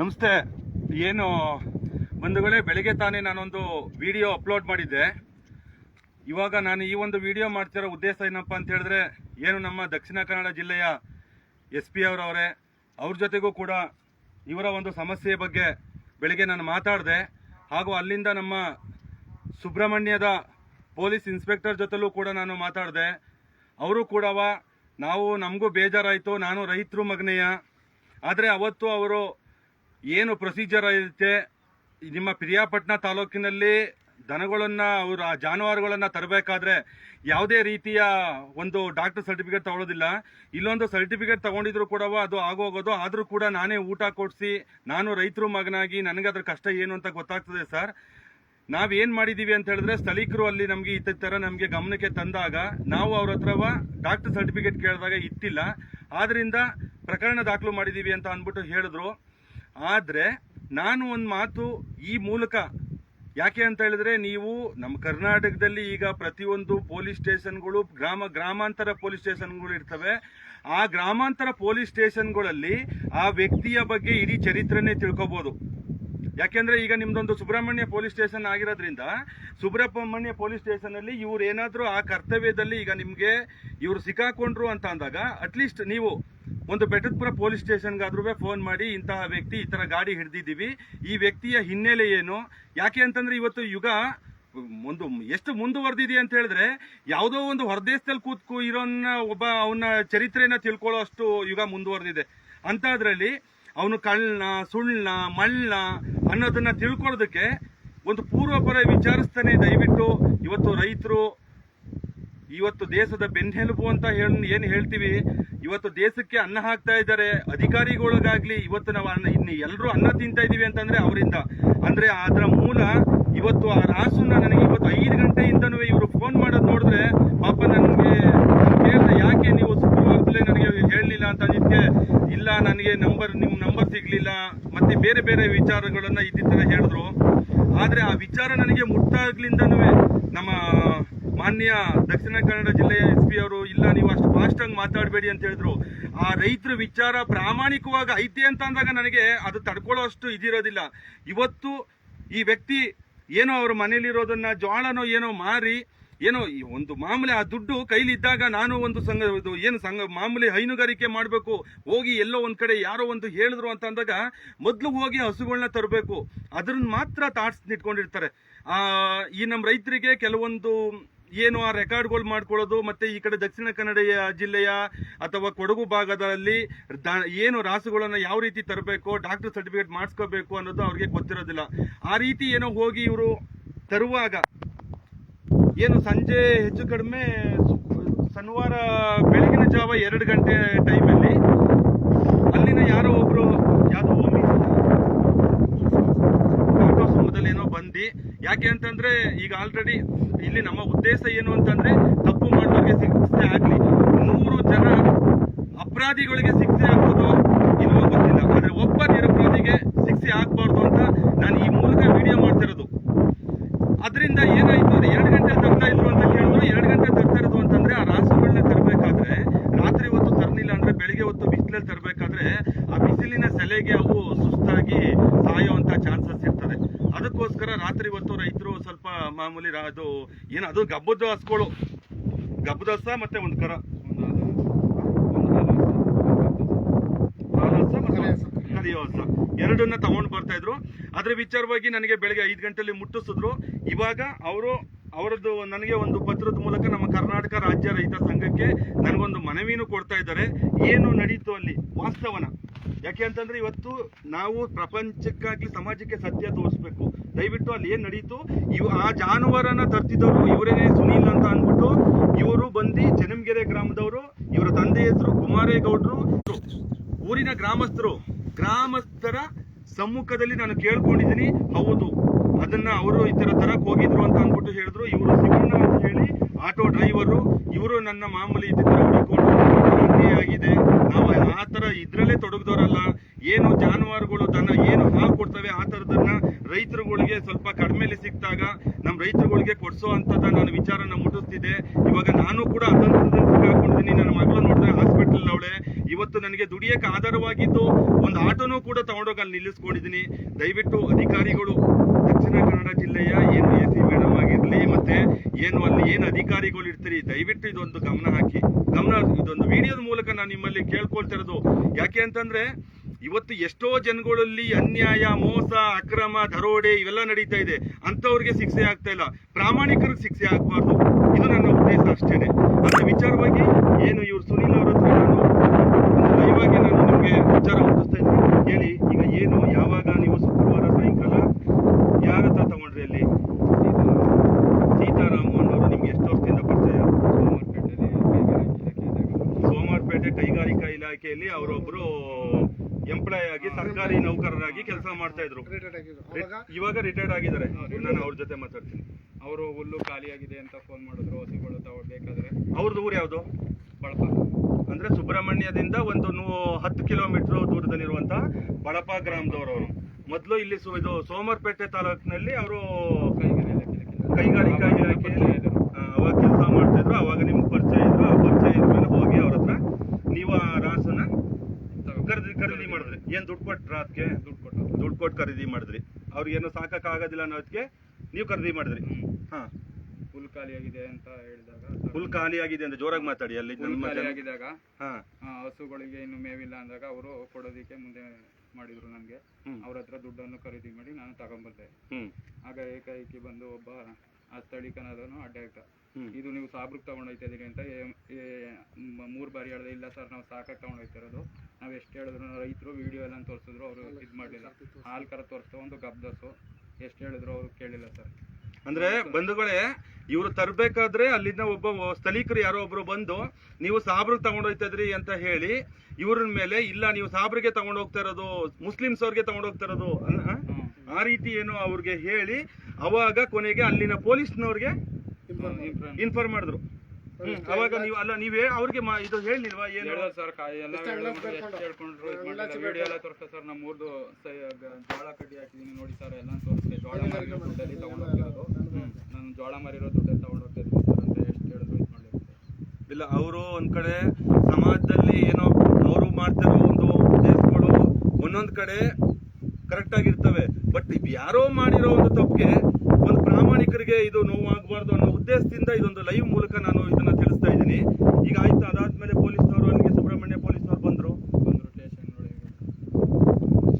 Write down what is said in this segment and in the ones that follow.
ನಮಸ್ತೆ, ಏನು, ಬಂಧುಗಳೇ, ಬೆಳಗ್ಗೆ ತಾನೇ ನಾನೊಂದು ವಿಡಿಯೋ ಅಪ್ಲೋಡ್ ಮಾಡಿದ್ದೆ. ಇವಾಗ ನಾನು ಈ ಒಂದು ವಿಡಿಯೋ ಮಾಡ್ತಿರೋ ಉದ್ದೇಶ ಏನಪ್ಪ ಅಂತ ಹೇಳಿದ್ರೆ, ಏನು ನಮ್ಮ ದಕ್ಷಿಣ ಕನ್ನಡ ಜಿಲ್ಲೆಯ ಎಸ್ ಪಿ ಅವರವರೇ ಅವ್ರ ಜೊತೆಗೂ ಕೂಡ ಇವರ ಒಂದು ಸಮಸ್ಯೆ ಬಗ್ಗೆ ಬೆಳಿಗ್ಗೆ ನಾನು ಮಾತಾಡಿದೆ. ಹಾಗೂ ಅಲ್ಲಿಂದ ನಮ್ಮ ಸುಬ್ರಹ್ಮಣ್ಯದ ಪೊಲೀಸ್ ಇನ್ಸ್ಪೆಕ್ಟರ್ ಜೊತೆಲೂ ಕೂಡ ನಾನು ಮಾತಾಡಿದೆ. ಅವರು ಕೂಡ ನಾವು ನಮಗೂ ಬೇಜಾರಾಯಿತು, ನಾನು ರೈತರು ಮಗನೆಯ. ಆದರೆ ಅವತ್ತು ಅವರು ಏನು ಪ್ರೊಸೀಜರ್ ಇರುತ್ತೆ ನಿಮ್ಮ ಪಿರಿಯಾಪಟ್ಟಣ ತಾಲೂಕಿನಲ್ಲಿ ದನಗಳನ್ನು ಅವರು, ಆ ಜಾನುವಾರುಗಳನ್ನು ತರಬೇಕಾದ್ರೆ ಯಾವುದೇ ರೀತಿಯ ಒಂದು ಡಾಕ್ಟರ್ ಸರ್ಟಿಫಿಕೇಟ್ ತಗೊಳ್ಳೋದಿಲ್ಲ ಇಲ್ಲೊಂದು ಸರ್ಟಿಫಿಕೇಟ್ ತಗೊಂಡಿದ್ರು ಕೂಡ ಅದು ಆಗೋಗೋದು. ಆದರೂ ಕೂಡ ನಾನೇ ಊಟ ಕೊಡಿಸಿ, ನಾನು ರೈತರು ಮಗನಾಗಿ ನನಗೆ ಅದ್ರ ಕಷ್ಟ ಏನು ಅಂತ ಗೊತ್ತಾಗ್ತದೆ ಸರ್. ನಾವೇನ್ ಮಾಡಿದೀವಿ ಅಂತ ಹೇಳಿದ್ರೆ ಸ್ಥಳೀಕರು ಅಲ್ಲಿ ನಮ್ಗೆ ಈ ತರ ನಮ್ಗೆ ಗಮನಕ್ಕೆ ತಂದಾಗ ನಾವು ಅವ್ರ ಹತ್ರ ಡಾಕ್ಟರ್ ಸರ್ಟಿಫಿಕೇಟ್ ಕೇಳಿದಾಗ ಇತ್ತಿಲ್ಲ ಆದ್ರಿಂದ ಪ್ರಕರಣ ದಾಖಲು ಮಾಡಿದೀವಿ ಅಂತ ಅಂದ್ಬಿಟ್ಟು ಹೇಳಿದ್ರು. ಆದ್ರೆ ನಾನು ಒಂದು ಮಾತು ಈ ಮೂಲಕ ಯಾಕೆ ಅಂತ ಹೇಳಿದ್ರೆ ನೀವು ನಮ್ಮ ಕರ್ನಾಟಕದಲ್ಲಿ ಈಗ ಪ್ರತಿಯೊಂದು ಪೊಲೀಸ್ ಸ್ಟೇಷನ್ಗಳು ಗ್ರಾಮ ಗ್ರಾಮಾಂತರ ಪೊಲೀಸ್ ಸ್ಟೇಷನ್ಗಳು ಇರ್ತವೆ. ಆ ಗ್ರಾಮಾಂತರ ಪೊಲೀಸ್ ಸ್ಟೇಷನ್ಗಳಲ್ಲಿ ಆ ವ್ಯಕ್ತಿಯ ಬಗ್ಗೆ ಇಡೀ ಚರಿತ್ರೆನೇ ತಿಳ್ಕೊಬಹುದು ಯಾಕೆಂದ್ರೆ ಈಗ ನಿಮ್ದೊಂದು ಸುಬ್ರಹ್ಮಣ್ಯ ಪೊಲೀಸ್ ಸ್ಟೇಷನ್ ಆಗಿರೋದ್ರಿಂದ ಸುಬ್ರಹ್ಮಣ್ಯ ಪೊಲೀಸ್ ಸ್ಟೇಷನ್ ಅಲ್ಲಿ ಇವ್ರು ಏನಾದ್ರೂ ಆ ಕರ್ತವ್ಯದಲ್ಲಿ ಈಗ ನಿಮ್ಗೆ ಇವ್ರು ಸಿಕ್ಕಾಕೊಂಡ್ರು ಅಂತ ಅಂದಾಗ ಅಟ್ಲೀಸ್ಟ್ ನೀವು ಒಂದು ಬೆಟ್ಟದಪುರ ಪೊಲೀಸ್ ಸ್ಟೇಷನ್ಗಾದ್ರೂ ಫೋನ್ ಮಾಡಿ ಇಂತಹ ವ್ಯಕ್ತಿ ಈ ತರ ಗಾಡಿ ಹಿಡಿದಿದ್ದೀವಿ. ಈ ವ್ಯಕ್ತಿಯ ಹಿನ್ನೆಲೆ ಏನು? ಯಾಕೆ ಅಂತಂದ್ರೆ ಇವತ್ತು ಯುಗ ಒಂದು ಎಷ್ಟು ಮುಂದುವರೆದಿದೆ ಅಂತ ಹೇಳಿದ್ರೆ ಯಾವುದೋ ಒಂದು ಹೊರದೇಶದಲ್ಲಿ ಕೂತ್ಕೋ ಇರೋನ್ನ ಒಬ್ಬ ಅವನ ಚರಿತ್ರೆನ ತಿಳ್ಕೊಳ್ಳೋ ಅಷ್ಟು ಯುಗ ಮುಂದುವರೆದಿದೆ. ಅಂತದ್ರಲ್ಲಿ ಅವನು ಕಳ್ಳ ಸುಳ್ಳ ಮಳ್ಳ ಅನ್ನೋದನ್ನ ತಿಳ್ಕೊಳ್ಳೋದಕ್ಕೆ ಒಂದು ಪೂರ್ವಪರ ವಿಚಾರಿಸ್ತಾನೆ ದಯವಿಟ್ಟು ಇವತ್ತು ರೈತರು, ಇವತ್ತು ದೇಶದ ಬೆನ್ನೆಲುಬು ಅಂತ ಹೇಳಿ ಏನು ಹೇಳ್ತೀವಿ? ಇವತ್ತು ದೇಶಕ್ಕೆ ಅನ್ನ ಹಾಕ್ತಾ ಇದ್ದಾರೆ, ಅಧಿಕಾರಿಗಳಿಗಾಗ್ಲಿ ಇವತ್ತು ನಾವು ಅನ್ನ, ಇನ್ನು ಎಲ್ಲರೂ ಅನ್ನ ತಿಂತಾ ಇದೀವಿ ಅಂತಂದ್ರೆ ಅವರಿಂದ. ಅಂದ್ರೆ ಅದರ ಮೂಲ ಇವತ್ತು ಆ ರಾಸುನ ನನಗೆ ಇವತ್ತು ಐದು ಗಂಟೆಯಿಂದನೂ ಇವರು ಫೋನ್ ಮಾಡೋದು ನೋಡಿದ್ರೆ ಪಾಪ ನನಗೆ ಯಾಕೆ ನೀವು ಶುಕ್ರವಾರದಲ್ಲೇ ನನಗೆ ಹೇಳಲಿಲ್ಲ ಅಂತ ಅಂದಿದ್ಕೆ ಇಲ್ಲ, ನನಗೆ ನಂಬರ್ ನಿಮ್ಮ ನಂಬರ್ ಸಿಗ್ಲಿಲ್ಲ, ಮತ್ತೆ ಬೇರೆ ಬೇರೆ ವಿಚಾರಗಳನ್ನು ಇದ್ದ ತರ ಹೇಳಿದ್ರು. ಆದರೆ ಆ ವಿಚಾರ ನನಗೆ ಮುಟ್ಟಾಗ್ಲಿಂದನೂ ನಮ್ಮ ಮಾನ್ಯ ದಕ್ಷಿಣ ಕನ್ನಡ ಜಿಲ್ಲೆಯ ಎಸ್ ಪಿ ಅವರು, ಇಲ್ಲ, ನೀವು ಅಷ್ಟು ಫಾಸ್ಟ್ ಆಗಿ ಮಾತಾಡಬೇಡಿ ಅಂತ ಹೇಳಿದ್ರು. ಆ ರೈತರ ವಿಚಾರ ಪ್ರಾಮಾಣಿಕವಾಗಿ ಐತೆ ಅಂತ ಅಂದಾಗ ನನಗೆ ಅದು ತಡ್ಕೊಳ್ಳೋ ಅಷ್ಟು ಇದಿರೋದಿಲ್ಲ. ಇವತ್ತು ಈ ವ್ಯಕ್ತಿ ಏನೋ ಅವ್ರ ಮನೇಲಿರೋದನ್ನ ಜೋಳನೋ ಏನೋ ಮಾರಿ ಏನೋ ಈ ಒಂದು ಮಾಮೂಲಿ ಆ ದುಡ್ಡು ಕೈಲಿ ಇದ್ದಾಗ ನಾನು ಒಂದು ಸಂಘ ಏನು ಸಂಘ, ಮಾಮೂಲಿ ಹೈನುಗಾರಿಕೆ ಮಾಡಬೇಕು, ಹೋಗಿ ಎಲ್ಲೋ ಒಂದು ಕಡೆ ಯಾರೋ ಒಂದು ಹೇಳಿದ್ರು ಅಂತ ಅಂದಾಗ ಮೊದಲು ಹೋಗಿ ಹಸುಗಳನ್ನ ತರಬೇಕು. ಅದ್ರನ್ನ ಮಾತ್ರ ತಾಟ್ಸ್ ಇಟ್ಕೊಂಡಿರ್ತಾರೆ ಈ ನಮ್ಮ ರೈತರಿಗೆ ಕೆಲವೊಂದು ಏನು ಆ ರೆಕಾರ್ಡ್ಗಳು ಮಾಡ್ಕೊಳ್ಳೋದು, ಮತ್ತೆ ಈ ಕಡೆ ದಕ್ಷಿಣ ಕನ್ನಡ ಜಿಲ್ಲೆಯ ಅಥವಾ ಕೊಡಗು ಭಾಗದಲ್ಲಿ ಏನು ರಾಸುಗಳನ್ನು ಯಾವ ರೀತಿ ತರಬೇಕು, ಡಾಕ್ಟರ್ ಸರ್ಟಿಫಿಕೇಟ್ ಮಾಡಿಸ್ಕೋಬೇಕು ಅನ್ನೋದು ಅವ್ರಿಗೆ ಗೊತ್ತಿರೋದಿಲ್ಲ. ಆ ರೀತಿ ಏನೋ ಹೋಗಿ ಇವರು ತರುವಾಗ ಏನು ಸಂಜೆ ಹೆಚ್ಚು ಕಡಿಮೆ ಶನಿವಾರ ಬೆಳಗಿನ ಜಾವ ಎರಡು ಗಂಟೆ ಟೈಮಲ್ಲಿ ಅಲ್ಲಿನ ಯಾರೋ ಒಬ್ರು ಯಾವ್ದೋ ಸಮಯದಲ್ಲಿ ಏನೋ ಬಂದು, ಯಾಕೆ ಅಂತಂದ್ರೆ ಈಗ ಆಲ್ರೆಡಿ ಇಲ್ಲಿ ನಮ್ಮ ಉದ್ದೇಶ ಏನು ಅಂತಂದ್ರೆ ತಪ್ಪು ಮಾಡೋರಿಗೆ ಶಿಕ್ಷೆ ಆಗಲಿ. ನೂರು ಜನ ಅಪರಾಧಿಗಳಿಗೆ ಶಿಕ್ಷೆ ಹಾಕೋದು ಇಲ್ವೋ ಗೊತ್ತಿಲ್ಲ ಆದ್ರೆ ಒಬ್ಬ ನಿರಪರಾಧಿಗೆ ಶಿಕ್ಷೆ ಆಗ್ಬಾರ್ದು ಅಂತ ನಾನು ಈ ಮೂಲಕ ವಿಡಿಯೋ ಮಾಡ್ತಿರೋದು ಅದರಿಂದ ಏನಾಯ್ತು ಅಂದ್ರೆ ಎರಡು ಗಂಟೆ ತರ್ತಾ ಇದ್ರು ಅಂತ ಕೇಳಿದ್ರು ಎರಡು ಗಂಟೆ ತರ್ತಾ ಇರೋದು ಅಂತಂದ್ರೆ ಆ ರಾಸುಗಳನ್ನ ತರಬೇಕಾದ್ರೆ ರಾತ್ರಿ ಹೊತ್ತು ತರಲಿಲ್ಲ ಅಂದ್ರೆ ಬೆಳಿಗ್ಗೆ ಹೊತ್ತು ಬಿಸಿಲಲ್ಲಿ ತರಬೇಕಾದ್ರೆ ಆ ಸೆಲೆಗೆ ಅವು ಸುಸ್ತಾಗಿ ಸಾಯುವಂತ ಚಾನ್ಸಸ್ ಇರ್ತದೆ. ಅದಕ್ಕೋಸ್ಕರ ರಾತ್ರಿ ಹೊತ್ತು ರೈತರು ಸ್ವಲ್ಪ ಮಾಮೂಲಿ ಅದು ಏನು ಅದು ಗಬ್ಬದ ಹಸ್ಗಳು ಗಬ್ಬದ ಹಸ ಮತ್ತೆ ಒಂದು ಕರ ಹಸ ಎರಡನ್ನ ತಗೊಂಡು ಬರ್ತಾ ಇದ್ರು. ಅದ್ರ ವಿಚಾರವಾಗಿ ನನಗೆ ಬೆಳಗ್ಗೆ ಐದು ಗಂಟೆಲಿ ಮುಟ್ಟಿಸಿದ್ರು. ಇವಾಗ ಅವರು ಅವರದ್ದು ನನಗೆ ಒಂದು ಪತ್ರದ ಮೂಲಕ ನಮ್ಮ ಕರ್ನಾಟಕ ರಾಜ್ಯ ರೈತ ಸಂಘಕ್ಕೆ ನನಗೊಂದು ಮನವಿನೂ ಕೊಡ್ತಾ ಇದ್ದಾರೆ. ಏನು ನಡೀತು ಅಲ್ಲಿ? ವಾಸ್ತವನ. ಯಾಕೆ ಅಂತಂದ್ರೆ ಇವತ್ತು ನಾವು ಪ್ರಪಂಚಕ್ಕಾಗ್ಲಿ ಸಮಾಜಕ್ಕೆ ಸತ್ಯ ತೋರಿಸ್ಬೇಕು. ದಯವಿಟ್ಟು ಅಲ್ಲಿ ಏನ್ ನಡೀತು? ಇವ್ ಆ ಜಾನುವಾರನ ತರ್ತಿದ್ದವರು ಇವರೇನೆ ಸುನೀಲ್ ಅಂತ ಅಂದ್ಬಿಟ್ಟು ಇವರು ಬಂದು ಜನಮಗೆರೆ ಗ್ರಾಮದವರು, ಇವರ ತಂದೆ ಹೆಸರು ಕುಮಾರೇಗೌಡರು. ಊರಿನ ಗ್ರಾಮಸ್ಥರು, ಗ್ರಾಮಸ್ಥರ ಸಮ್ಮುಖದಲ್ಲಿ ನಾನು ಕೇಳ್ಕೊಂಡಿದ್ದೀನಿ. ಹೌದು, ಅದನ್ನ ಅವರು ಈ ತರ ತರಕ್ ಹೋಗಿದ್ರು ಅಂತ ಅಂದ್ಬಿಟ್ಟು ಹೇಳಿದ್ರು. ಇವರು ಶಿವಣ್ಣ ಅಂತ ಹೇಳಿ ಆಟೋ ಡ್ರೈವರು, ಇವರು ನನ್ನ ಮಾಮೂಲಿ ಇದ್ದ ತರ ಆಗಿದೆ ನಾವು ಆ ತರ ಇದ್ರಲ್ಲೇ ತೊಡಗಿದವರಲ್ಲ. ಏನು ಜಾನುವಾರುಗಳು ತನ್ನ ಏನು ಹಾಲು ಕೊಡ್ತವೆ ಆ ತರದನ್ನ ರೈತರುಗಳಿಗೆ ಸ್ವಲ್ಪ ಕಡಿಮೆಲಿ ಸಿಕ್ತಾಗ ನಮ್ಮ ರೈತರುಗಳಿಗೆ ಕೊಡ್ಸೋ ಅಂತದ ನಾನು ವಿಚಾರನ ಮುಟ್ಟಿಸ್ತಿದ್ದೆ. ಇವಾಗ ನಾನು ಕೂಡ ಸಿಕ್ಕಾಕೊಂಡಿದ್ದೀನಿ. ನನ್ನ ಮಗಳು ಇವತ್ತು ನನಗೆ ದುಡಿಯಕ್ಕೆ ಆಧಾರವಾಗಿದ್ದು ಒಂದು ಆಟೋನೂ ಕೂಡ ತಗೊಂಡೋಗಿ ಅಲ್ಲಿ ನಿಲ್ಲಿಸ್ಕೊಂಡಿದ್ದೀನಿ. ದಯವಿಟ್ಟು ಅಧಿಕಾರಿಗಳು, ದಕ್ಷಿಣ ಕನ್ನಡ ಜಿಲ್ಲೆಯ ಏನು ಎ ಸಿ ಮೇಡಮ್ ಆಗಿರ್ಲಿ ಮತ್ತೆ ಏನು ಅಲ್ಲಿ ಏನು ಅಧಿಕಾರಿಗಳು ಇರ್ತೀರಿ ದಯವಿಟ್ಟು ಇದೊಂದು ಗಮನ ಹಾಕಿ. ಗಮನ, ಇದೊಂದು ವಿಡಿಯೋದ ನಾನು ನಿಮ್ಮಲ್ಲಿ ಕೇಳ್ಕೊಳ್ತಿರೋದು. ಯಾಕೆ ಅಂತಂದ್ರೆ, ಇವತ್ತು ಎಷ್ಟೋ ಜನಗಳಲ್ಲಿ ಅನ್ಯಾಯ, ಮೋಸ, ಅಕ್ರಮ, ದರೋಡೆ ಇವೆಲ್ಲ ನಡೀತಾ ಇದೆ. ಅಂತವ್ರಿಗೆ ಶಿಕ್ಷೆ ಆಗ್ತಾ ಇಲ್ಲ. ಪ್ರಾಮಾಣಿಕರಿಗೆ ಶಿಕ್ಷೆ ಆಗ್ಬಾರ್ದು. ಇದು ನನ್ನ ಉದ್ದೇಶ ಅಷ್ಟೇನೆ. ಅದರ ವಿಚಾರವಾಗಿ, ಏನು ಇವ್ರು ಸುನೀಲ್ ಅವ್ರ ಹತ್ರ ನಾನು ಆಗಿ ನಾನು ನಿಮಗೆ ವಿಚಾರ ಮುಟ್ಟಿಸ್ತಾ ಇದ್ದೀನಿ. ಹೇಳಿ, ಈಗ ಏನು, ಯಾವಾಗ ನೀವು ಶುಕ್ರವಾರ ಸಾಯಂಕಾಲ ಯಾರ ಹತ್ರ ತಗೊಂಡ್ರಿ ಅಲ್ಲಿ ಸೀತಾರಾಮನ್ ಅವರು ನಿಮ್ಗೆ ಎಷ್ಟು ವರ್ಷದಿಂದ ಪರಿಚಯ ಸೋಮವಾರಪೇಟೆ ಕೈಗಾರಿಕಾ ಇಲಾಖೆಯಲ್ಲಿ ಅವರೊಬ್ರು ಎಂಪ್ಲಾಯ್ ಆಗಿ ಸರ್ಕಾರಿ ನೌಕರರಾಗಿ ಕೆಲಸ ಮಾಡ್ತಾ ಇದ್ರು. ಇವಾಗ ರಿಟೈರ್ಡ್ ಆಗಿದ್ದಾರೆ. ನಾನು ಅವ್ರ ಜೊತೆ ಮಾತಾಡ್ತೀನಿ. ಅವರು ಹುಲ್ಲು ಖಾಲಿಯಾಗಿದೆ ಅಂತ ಫೋನ್ ಮಾಡಿದ್ರು ಹಸುಗಳು ತಗೊಳ್ಬೇಕಾದ್ರೆ ಅವ್ರದ್ದು ಊರು ಯಾವುದು? ಬಳಪ ಅಂದ್ರೆ ಸುಬ್ರಹ್ಮಣ್ಯದಿಂದ ಒಂದು ನೂ ಹತ್ತು ಕಿಲೋಮೀಟರ್ ದೂರದಲ್ಲಿರುವಂತಹ ಬಳಪ ಗ್ರಾಮದವರು ಅವರು ಮೊದಲು ಇಲ್ಲಿ ಸು- ಇದು ಸೋಮರ್ಪೇಟೆ ತಾಲೂಕಿನಲ್ಲಿ ಅವರು ಕೈಗಾರಿಕಾ ಇಲಾಖೆಯಲ್ಲಿ ಅವಾಗ ಕೆಲಸ ಮಾಡ್ತಾ ಇದ್ರು ಅವಾಗ ನಿಮ್ಗೆ ಪರಿಚಯ ಇದ್ರು. ಆ ಪರಿಚಯ ಇದ್ಮೇಲೆ ಹೋಗಿ ಅವ್ರ ಹತ್ರ ನೀವು ಆ ರಾಸನ್ನ ಖರೀದಿ ಖರೀದಿ ಮಾಡಿದ್ರಿ. ಏನ್ ದುಡ್ಡು ಕೊಟ್ರ ಅದಕ್ಕೆ ದುಡ್ಡು ಕೊಟ್ಟು ದುಡ್ಡು ಕೊಟ್ಟು ಖರೀದಿ ಮಾಡಿದ್ರಿ. ಅವ್ರಿಗೇನು ಸಾಕಕ್ಕೆ ಆಗೋದಿಲ್ಲ ಅನ್ನೋದಕ್ಕೆ ನೀವು ಖರೀದಿ ಮಾಡಿದ್ರಿ. ಹಾ. ಹುಲ್ ಖಾಲಿಯಾಗಿದೆ ಅಂತ ಹೇಳಿದಾಗ ಫುಲ್ ಖಾಲಿ ಆಗಿದೆ ಅಂತ ಜೋರಾಗಿ ಮಾತಾಡಿ ಅಲ್ಲಿ ಆಗಿದಾಗ ನಮ್ಮ ಖಾಲಿಯಾಗಿದ್ದಾಗ ಹಾ. ಹಸುಗಳಿಗೆ ಇನ್ನು ಮೇವಿಲ್ಲ ಅಂದಾಗ ಅವರು ಕೊಡೋದಕ್ಕೆ ಮುಂದೆ ಮಾಡಿದ್ರು ನನಗೆ. ಹ್ಮ್. ಅವ್ರ ಹತ್ರ ದುಡ್ಡನ್ನು ಖರೀದಿ ಮಾಡಿ ನಾನು ತಗೊಂಬಂದೆ. ಹ್ಮ್. ಆಗ ಏಕಾಏಕಿ ಬಂದು ಒಬ್ಬ ಆ ಸ್ಥಳೀಕನಾದನು ಅಡ್ಡ. ಇದು ನೀವು ಸಾಬ್ರಿಗೆ ತಗೊಂಡೋಗ್ತಾ ಇದೀರಿ ಅಂತ ಮೂರ್ ಬಾರಿ ಹೇಳಿದೆ ಇಲ್ಲ ಸರ್ ನಾವು ಸಾಕಾಗಿ ತಗೊಂಡೋಗ್ತಿರೋದು ನಾವು ಎಷ್ಟು ಹೇಳಿದ್ರು ರೈತರು ವಿಡಿಯೋ ಎಲ್ಲ ತೋರಿಸಿದ್ರು ಅವರು ಇದು ಮಾಡಲಿಲ್ಲ. ಹಾಲು ಕರ ತೋರಿಸ್ತಾ ಒಂದು ಗಬ್ದಸು ಎಷ್ಟು ಹೇಳಿದ್ರು ಅವರು ಕೇಳಿಲ್ಲ ಸರ್. ಅಂದ್ರೆ ಬಂಧುಗಳೇ ಇವರು ತರಬೇಕಾದ್ರೆ ಅಲ್ಲಿಂದ ಒಬ್ಬ ಸ್ಥಳೀಕರು ಯಾರೋ ಒಬ್ರು ಬಂದು ನೀವು ಸಾಬ್ರಿಗೆ ತಗೊಂಡೋಗ್ತಾ ಇದ್ರಿ ಅಂತ ಹೇಳಿ ಇವ್ರ ಮೇಲೆ ಇಲ್ಲ ನೀವು ಸಾಬ್ರಿಗೆ ತಗೊಂಡು ಹೋಗ್ತಾ ಇರೋದು ಮುಸ್ಲಿಮ್ಸ್ ಅವ್ರಿಗೆ ತಗೊಂಡ್ ಹೋಗ್ತಾ ಇರೋದು ಆ? ರೀತಿ ಏನು ಅವ್ರಿಗೆ ಹೇಳಿ ಅವಾಗ ಕೊನೆಗೆ ಅಲ್ಲಿನ ಪೊಲೀಸ್ನವ್ರಿಗೆ ಇನ್ಫಾರ್ಮ್ ಮಾಡಿದ್ರು. ಅವಾಗ ನೀವು ಅಲ್ಲ ನೀವೇ ಅವ್ರಿಗೆ ಮಾ- ಇದು ಹೇಳಿಲ್ವಾ ಏನು? ಹೇಳಿದ್ರು ಸರ್ ಕಾಯಿ ಎಲ್ಲ ಹೇಳ್ಕೊಂಡ್ರು. ವಿಡಿಯೋ ಎಲ್ಲ ತೋರಿಸ್ತಾ ಸರ್ ನಮ್ಮ ಊರ್ದು ಜೋಳ ಕಡ್ಡಿ ಹಾಕಿದೀನಿ ನೋಡಿ ಸರ್ ಎಲ್ಲ ತೋರಿಸ್ತೆ ಜೋಳ ಮಾರಿರೋ ದುಡ್ಡಲ್ಲಿ ತಗೊಂಡ್ ಹೋಗ್ತಿರೋದು. ನಾನು ಜೋಳ ಮಾರಿರೋ ದುಡ್ಡಲ್ಲಿ ತಗೊಂಡ್ ಹೋಗ್ತಾ ಇದ್ದೀನಿ ಸರ್ ಅಂತ ಎಷ್ಟು ಹೇಳಿದ್ರು ಇದು ಇಲ್ಲ ಅವರು ಒಂದ್ ಕಡೆ ಸಮಾಜದಲ್ಲಿ ಏನೋ ಅವರು ಮಾಡ್ತಿರೋ ಒಂದು ಉದ್ದೇಶಗಳು ಒಂದೊಂದ್ ಕಡೆ ಕರೆಕ್ಟ್ ಆಗಿರ್ತವೆ. ಬಟ್ ಯಾರೋ ಮಾಡಿರೋ ಒಂದು ತಪ್ಪಿಗೆ ಒಂದು ಪ್ರಾಮಾಣಿಕರಿಗೆ ಇದು ಉದ್ದೇಶದಿಂದ ಇದೊಂದು ಲೈವ್ ಮೂಲಕ ನಾನು ಇದನ್ನ ತಿಳಿಸ್ತಾ ಇದ್ದೀನಿ. ಈಗ ಆಯ್ತು ಅದಾದ್ಮೇಲೆ ಪೊಲೀಸ್ನವರು ನನಗೆ ಸುಬ್ರಹ್ಮಣ್ಯ ಪೊಲೀಸ್ನವರು ಬಂದ್ರು. ಬಂದರು ಸ್ಟೇಷನ್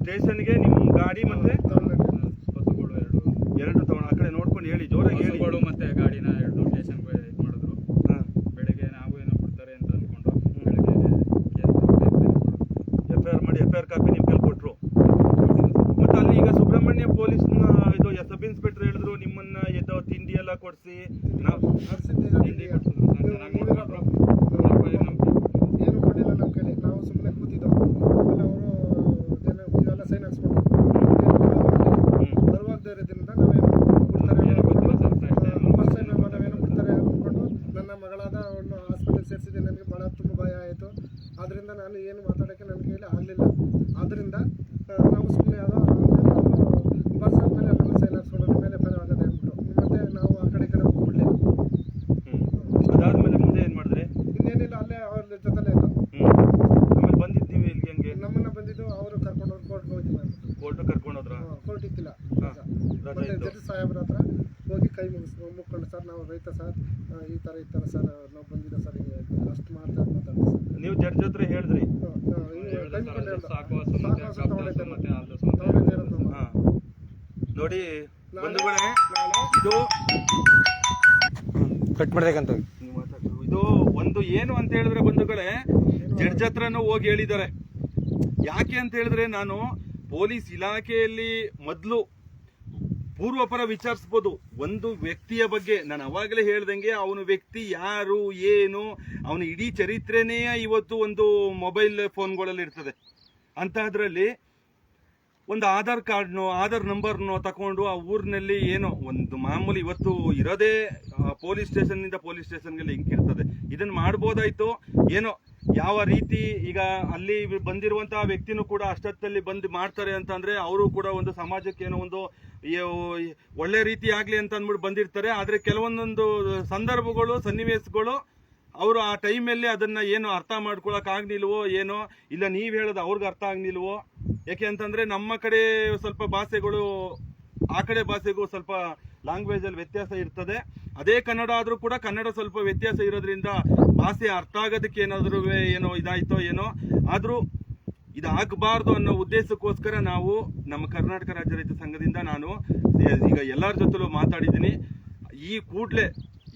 ಸ್ಟೇಷನ್ಗೆ ನಿಮ್ಮ ಗಾಡಿ ಮತ್ತೆ ಎರಡು. ಎರಡು ತಗೊಂಡು ಆ ಕಡೆ ನೋಡ್ಕೊಂಡು ಹೇಳಿ ಜೋರಾಗಿ ಹೇಳಿ. ಮತ್ತೆ ಗಾಡಿನ ಎರಡು ಸ್ಟೇಷನ್ ಇದು ಮಾಡಿದ್ರು. ಹಾಂ. ಬೆಳಿಗ್ಗೆ ನಾವು ಏನೋ ಕೊಡ್ತಾರೆ ಅಂತ ಅಂದ್ಕೊಂಡು ಬೆಳಿಗ್ಗೆ. ಎಫ್ ಐ ಆರ್ ಮಾಡಿ ಎಫ್ ಐ ಆರ್ ಕಾಪಿ ನಿಮ್ ಕೈಲಿ ಕೊಟ್ರು ಮತ್ತೆ ಅಲ್ಲಿ ಈಗ ಸುಬ್ರಹ್ಮಣ್ಯ ಪೊಲೀಸ್ನ ಇದು ಸಬ್ ಇನ್ಸ್ಪೆಕ್ಟರ್ ಹೇಳಿದ್ರು ನಿಮ್ಮನ್ನ ಎದ್ದೋ ತಿಂಡಿ ಎಲ್ಲ ಕೊಡ್ಸಿ ನಾವು ತಿಂಡಿ ಕೊಡ್ಸಿದ್ರು ಸರ್, ಚೆನ್ನಾಗಿ ನೋಡ್ಕೊಂಡ್ರು. ಅಪ್ಪ ಏನು ನಂಬಿಕೆ ಏನು ಕೊಟ್ಟಿಲ್ಲ ನಮ್ಮ ಕೈಲಿ ನಾವು ಸುಮ್ಮನೆ ಕೂತಿದ್ದೋ ಆಮೇಲೆ ಅವರು ಇವೆಲ್ಲ ಸೈನ್ ಹಾಕ್ಸ್ಕೊಂಡು ಬರುವಾಗ ಧೈರ್ಯದಿಂದ ನಾವೇನು ಬಿಡ್ತಾರೆ ಏನೋ ಗೊತ್ತಿಲ್ಲ sir first time first time ನಾವೇನೋ ಬಿಡ್ತಾರೆ ಅಂದ್ಕೊಂಡು ನನ್ನ ಮಗಳಾದ ಅವಳು ಹಾಸ್ಪಿಟಲ್ ಸೇರಿಸಿದೆ ನನಗೆ ಭಾಳ ತುಂಬ ಭಯ ಆಯಿತು ಆದ್ದರಿಂದ ನಾನು ಏನು ಮಾತಾಡೋಕ್ಕೆ ನನ್ನ ಕೈಲಿ ಆಗಲಿಲ್ಲ ಆದ್ದರಿಂದ ಆ, ನಾವು ಸುಮ್ಮನೆ ಅದು ಬಸ್ ಆದಮೇಲೆ ಎಲ್ಲ ಸೈನ್ ಹಾಕ್ಸ್ಕೊಂಡು ನಿಮ್ಮ ಮೇಲೆ ಫೈನ್ ಆಗದೆ ಅಂದ್ಬಿಟ್ಟು ಮತ್ತೆ ನಾವು ಆ ಕಡೆ ಈ ಕಡೆ ಹೋಗ್ಬಿಡ್ಲಿಲ್ಲ ಅದಾದ್ಮೇಲೆ ಮುಂದೆ ಏನ್ ಮಾಡಿದ್ರಿ ಇನ್ನೇನಿಲ್ಲ ಅಲ್ಲೇ ಅವ್ರ ಜೊತೆಲೇ ಇತ್ತು ಹ್ಮ್ ಆಮೇಲೆ ಬಂದಿದ್ದೀವಿ ಇಲ್ಲಿಗೆ ಹೆಂಗೆ ನಮ್ಮನ್ನ ಬಂದಿದ್ದು ಅವರು ಕರ್ಕೊಂಡು ಹೋಗಿ ಕೋರ್ಟ್ಗೆ ಹೋಗ್ತೀವಿ ಅಂದ್ಬಿಟ್ಟು ಕೋರ್ಟ್ ಕರ್ಕೊಂಡು ಹೋದ್ರ ಕೋರ್ಟ್ ಇತ್ತಿಲ್ಲ ಹಾ. ರಜೆ ಮತ್ತೆ ಇತ್ತು. ಜಡ್ಜ್ ಸಾಹೇಬ್ರ ಹತ್ರ ಹೋಗಿ ಕೈ ಮುಗಿಸ್ ಮುಕ್ಕೊಂಡು ಸರ್ ನಾವು ರೈತ ಸರ್ ಈ ಥರ ಈ ಥರ ಸರ್ ನಾವು ಬಂದಿದ್ದೆ ಸರ್ ಹಿಂಗೆ ಅಷ್ಟು ಮಾಡ್ತಾ ಮಾತಾಡ್ತೀವಿ ಸರ್. ನೀವು ಜಡ್ಜ್ ಹತ್ರ ಹೇಳಿದ್ರಿ. ನೋಡಿ ಇದು ಕಟ್ ಮಾಡ್ಬೇಕಂತ. ಇದು ಒಂದು ಏನು ಅಂತ ಹೇಳಿದ್ರೆ ಬಂಧುಗಳೇ ಜಡ್ಜ್ ಹತ್ರನೂ ಹೋಗಿ ಹೇಳಿದ್ದಾರೆ. ಯಾಕೆ ಅಂತ ಹೇಳಿದ್ರೆ ನಾನು ಪೊಲೀಸ್ ಇಲಾಖೆಯಲ್ಲಿ ಮೊದಲು ಪೂರ್ವಪರ ವಿಚಾರಿಸ್ಬೋದು. ಒಂದು ವ್ಯಕ್ತಿಯ ಬಗ್ಗೆ ನಾನು ಅವಾಗಲೇ ಹೇಳ್ದಂಗೆ ಅವನು ವ್ಯಕ್ತಿ ಯಾರು, ಏನು, ಅವನ ಇಡೀ ಚರಿತ್ರೆನೇ ಇವತ್ತು ಒಂದು ಮೊಬೈಲ್ ಫೋನ್ಗಳಲ್ಲಿ ಇರ್ತದೆ. ಅಂತಹದ್ರಲ್ಲಿ ಒಂದು ಆಧಾರ್ ಕಾರ್ಡ್ನೋ, ಆಧಾರ್ ನಂಬರ್ನೋ ತಗೊಂಡು ಆ ಊರಿನಲ್ಲಿ ಏನೋ ಒಂದು ಮಾಮೂಲಿ ಇವತ್ತು ಇರೋದೇ ಪೊಲೀಸ್ ಸ್ಟೇಷನ್ನಿಂದ ಪೊಲೀಸ್ ಸ್ಟೇಷನ್ಗೆ ಲಿಂಕ್ ಇರ್ತದೆ. ಇದನ್ನ ಮಾಡ್ಬೋದಾಯ್ತು, ಏನೋ ಯಾವ ರೀತಿ ಈಗ ಅಲ್ಲಿ ಬಂದಿರುವಂತಹ ವ್ಯಕ್ತಿನೂ ಕೂಡ ಅಷ್ಟೊತ್ತಲ್ಲಿ ಬಂದು ಮಾಡ್ತಾರೆ ಅಂತಂದ್ರೆ ಅವರು ಕೂಡ ಒಂದು ಸಮಾಜಕ್ಕೆ ಏನೋ ಒಂದು ಒಳ್ಳೆ ರೀತಿ ಆಗ್ಲಿ ಅಂತ ಅಂದ್ಬಿಟ್ಟು ಬಂದಿರ್ತಾರೆ. ಆದ್ರೆ ಕೆಲವೊಂದೊಂದು ಸಂದರ್ಭಗಳು, ಸನ್ನಿವೇಶಗಳು, ಅವರು ಆ ಟೈಮಲ್ಲಿ ಅದನ್ನ ಏನು ಅರ್ಥ ಮಾಡ್ಕೊಳಕ್ ಆಗ್ನಿಲ್ವೋ ಏನೋ, ಇಲ್ಲ ನೀವ್ ಹೇಳೋದು ಅವ್ರಿಗೆ ಅರ್ಥ ಆಗ್ನಿಲ್ವೋ ಯಾಕೆ ಅಂತಂದ್ರೆ ನಮ್ಮ ಕಡೆ ಸ್ವಲ್ಪ ಭಾಷೆಗಳು, ಆ ಕಡೆ ಭಾಷೆಗೂ ಸ್ವಲ್ಪ ಲ್ಯಾಂಗ್ವೇಜ್ ಅಲ್ಲಿ ವ್ಯತ್ಯಾಸ ಇರ್ತದೆ. ಅದೇ ಕನ್ನಡ ಆದರೂ ಕೂಡ ಕನ್ನಡ ಸ್ವಲ್ಪ ವ್ಯತ್ಯಾಸ ಇರೋದ್ರಿಂದ ಭಾಷೆ ಅರ್ಥ ಆಗೋದಕ್ಕೆ ಏನಾದರೂ ಏನೋ ಇದಾಯ್ತೋ ಏನೋ, ಆದರೂ ಇದಾಗಬಾರ್ದು ಅನ್ನೋ ಉದ್ದೇಶಕ್ಕೋಸ್ಕರ ನಾವು ನಮ್ಮ ಕರ್ನಾಟಕ ರಾಜ್ಯ ರೈತ ಸಂಘದಿಂದ ನಾನು ಈಗ ಎಲ್ಲರ ಜೊತೆಲೂ ಮಾತಾಡಿದ್ದೀನಿ. ಈ ಕೂಡಲೇ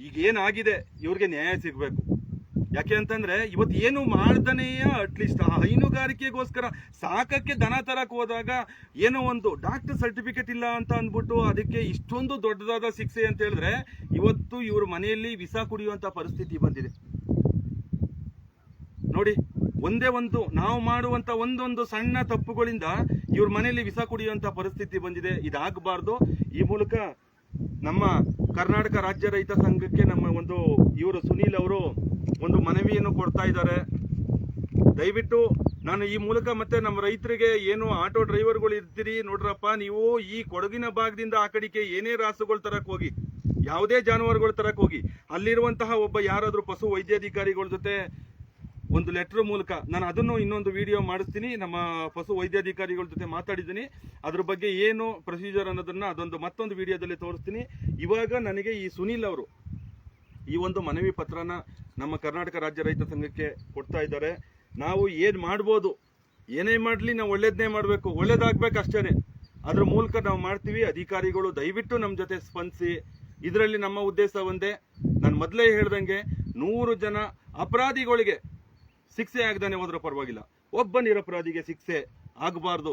ಈಗ ಏನಾಗಿದೆ ಇವ್ರಿಗೆ ನ್ಯಾಯ ಸಿಗ್ಬೇಕು. ಯಾಕೆ ಅಂತಂದ್ರೆ ಇವತ್ತು ಏನು ಮಾಡ್ದನೆಯ ಅಟ್ಲೀಸ್ಟ್ ಆ ಹೈನುಗಾರಿಕೆಗೋಸ್ಕರ ಸಾಕಕ್ಕೆ ದನ ತರಕ್ ಹೋದಾಗ ಏನೋ ಒಂದು ಡಾಕ್ಟರ್ ಸರ್ಟಿಫಿಕೇಟ್ ಇಲ್ಲ ಅಂತ ಅಂದ್ಬಿಟ್ಟು ಅದಕ್ಕೆ ಇಷ್ಟೊಂದು ದೊಡ್ಡದಾದ ಶಿಕ್ಷೆ ಅಂತ ಹೇಳಿದ್ರೆ ಇವತ್ತು ಇವ್ರ ಮನೆಯಲ್ಲಿ ವಿಸಾ ಕುಡಿಯುವಂತ ಪರಿಸ್ಥಿತಿ ಬಂದಿದೆ. ನೋಡಿ, ಒಂದೇ ಒಂದು ನಾವು ಮಾಡುವಂತ ಒಂದೊಂದು ಸಣ್ಣ ತಪ್ಪುಗಳಿಂದ ಇವ್ರ ಮನೆಯಲ್ಲಿ ವಿಸ ಕುಡಿಯುವಂತ ಪರಿಸ್ಥಿತಿ ಬಂದಿದೆ. ಇದಾಗಬಾರ್ದು. ಈ ಮೂಲಕ ನಮ್ಮ ಕರ್ನಾಟಕ ರಾಜ್ಯ ರೈತ ಸಂಘಕ್ಕೆ ನಮ್ಮ ಒಂದು ಇವರು ಸುನೀಲ್ ಅವರು ಒಂದು ಮನವಿಯನ್ನು ಕೊಡ್ತಾ ಇದ್ದಾರೆ. ದಯವಿಟ್ಟು ನಾನು ಈ ಮೂಲಕ ಮತ್ತೆ ನಮ್ಮ ರೈತರಿಗೆ ಏನು ಆಟೋ ಡ್ರೈವರ್ಗಳು ಇರ್ತೀರಿ ನೋಡ್ರಪ್ಪ, ನೀವು ಈ ಕೊಡಗಿನ ಭಾಗದಿಂದ ಆ ಕಡೆಗೆ ಏನೇ ರಾಸುಗಳು ತರಕ್ ಹೋಗಿ, ಯಾವುದೇ ಜಾನುವಾರುಗಳು ತರಕ್ ಹೋಗಿ, ಅಲ್ಲಿರುವಂತಹ ಒಬ್ಬ ಯಾರಾದರೂ ಪಶು ವೈದ್ಯಾಧಿಕಾರಿಗಳ ಜೊತೆ ಒಂದು ಲೆಟರ್ ಮೂಲಕ ನಾನು ಅದನ್ನು ಇನ್ನೊಂದು ವಿಡಿಯೋ ಮಾಡಿಸ್ತೀನಿ. ನಮ್ಮ ಪಶು ವೈದ್ಯಾಧಿಕಾರಿಗಳ ಜೊತೆ ಮಾತಾಡಿದ್ದೀನಿ. ಅದ್ರ ಬಗ್ಗೆ ಏನು ಪ್ರೊಸೀಜರ್ ಅನ್ನೋದನ್ನ ಅದೊಂದು ಮತ್ತೊಂದು ವಿಡಿಯೋದಲ್ಲಿ ತೋರಿಸ್ತೀನಿ. ಇವಾಗ ನನಗೆ ಈ ಸುನೀಲ್ ಅವರು ಈ ಒಂದು ಮನವಿ ಪತ್ರನ ನಮ್ಮ ಕರ್ನಾಟಕ ರಾಜ್ಯ ರೈತ ಸಂಘಕ್ಕೆ ಕೊಡ್ತಾ ಇದ್ದಾರೆ. ನಾವು ಏನ್ ಮಾಡ್ಬೋದು? ಏನೇ ಮಾಡ್ಲಿ ನಾವು ಒಳ್ಳೇದನ್ನೇ ಮಾಡಬೇಕು. ಒಳ್ಳೇದಾಗ್ಬೇಕು ಅಷ್ಟೇನೆ. ಅದ್ರ ಮೂಲಕ ನಾವು ಮಾಡ್ತೀವಿ. ಅಧಿಕಾರಿಗಳು ದಯವಿಟ್ಟು ನಮ್ಮ ಜೊತೆ ಸ್ಪಂದಿಸಿ. ಇದರಲ್ಲಿ ನಮ್ಮ ಉದ್ದೇಶ ಒಂದೇ. ನಾನು ಮೊದಲೇ ಹೇಳ್ದಂಗೆ ನೂರು ಜನ ಅಪರಾಧಿಗಳಿಗೆ ಶಿಕ್ಷೆ ಆಗದಾನೆ ಹೋದ್ರೆ ಪರವಾಗಿಲ್ಲ. ಒಬ್ಬ ನಿರಪರಾಧಿಗೆ ಶಿಕ್ಷೆ ಆಗಬಾರ್ದು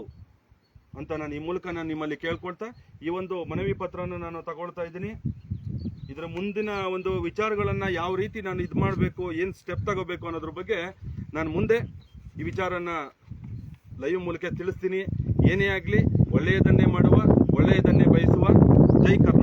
ಅಂತ ನಾನು ಈ ಮೂಲಕ ನಾನು ನಿಮ್ಮಲ್ಲಿ ಕೇಳ್ಕೊಳ್ತಾ ಈ ಒಂದು ಮನವಿ ಪತ್ರನ ನಾನು ತಗೊಳ್ತಾ ಇದ್ದೀನಿ. ಇದರ ಮುಂದಿನ ಒಂದು ವಿಚಾರಗಳನ್ನು ಯಾವ ರೀತಿ ನಾನು ಇದು ಮಾಡಬೇಕು, ಏನು ಸ್ಟೆಪ್ ತಗೋಬೇಕು ಅನ್ನೋದ್ರ ಬಗ್ಗೆ ನಾನು ಮುಂದೆ ಈ ವಿಚಾರನ ಲೈವ್ ಮೂಲಕ ತಿಳಿಸ್ತೀನಿ. ಏನೇ ಆಗಲಿ ಒಳ್ಳೆಯದನ್ನೇ ಮಾಡುವ, ಒಳ್ಳೆಯದನ್ನೇ ಬಯಸುವ. ಜೈ ಕರ್ನಾಟಕ.